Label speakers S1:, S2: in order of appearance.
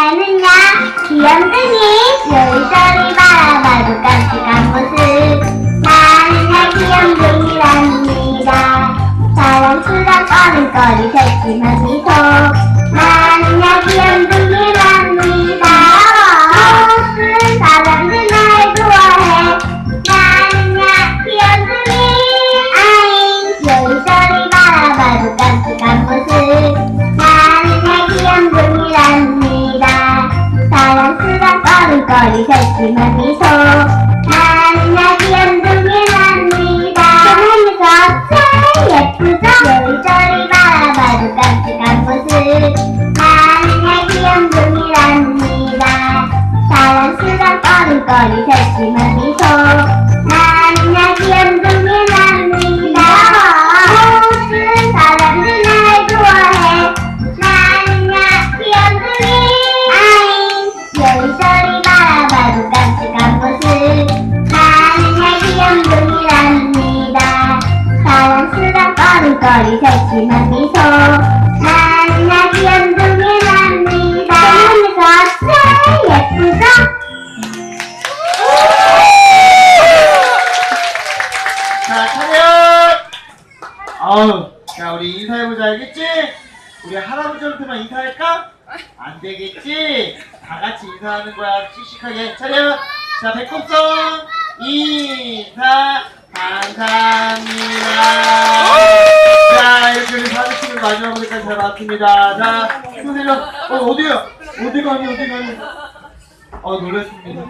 S1: 나는야 귀염둥이 열살이 바라봐도 깜찍한 모습. 나는야 귀염둥이랍니다. 사랑스런 어른거리 새침한 미소 나 걸음걸이 새끼만 미소. 나는야 귀염둥이랍니다. 하면서 제일 예쁘죠? 여기저기 바라봐도 깜찍한 모습. 나는야 귀염둥이랍니다. 사랑스런 걸음걸이 새끼만 미소 사랑스런 걸음걸이 새끼만 미소 나는야 귀염둥이랍니다 하면서 제일 예쁘죠?
S2: 자, 차렷! 아우, 자, 우리 인사해보자, 알겠지? 우리 할아버지한테만 인사할까? 안 되겠지? 다 같이 인사하는 거야, 씩씩하게. 차렷! 자, 백곡성 인사! 감사합니다. 자, 이렇게 우리 사진 마지막 무대까지 잘 봤습니다. 자, 손내려. 어, 어디야? 어디 가니, 어디 가니? 어, 놀랐습니다.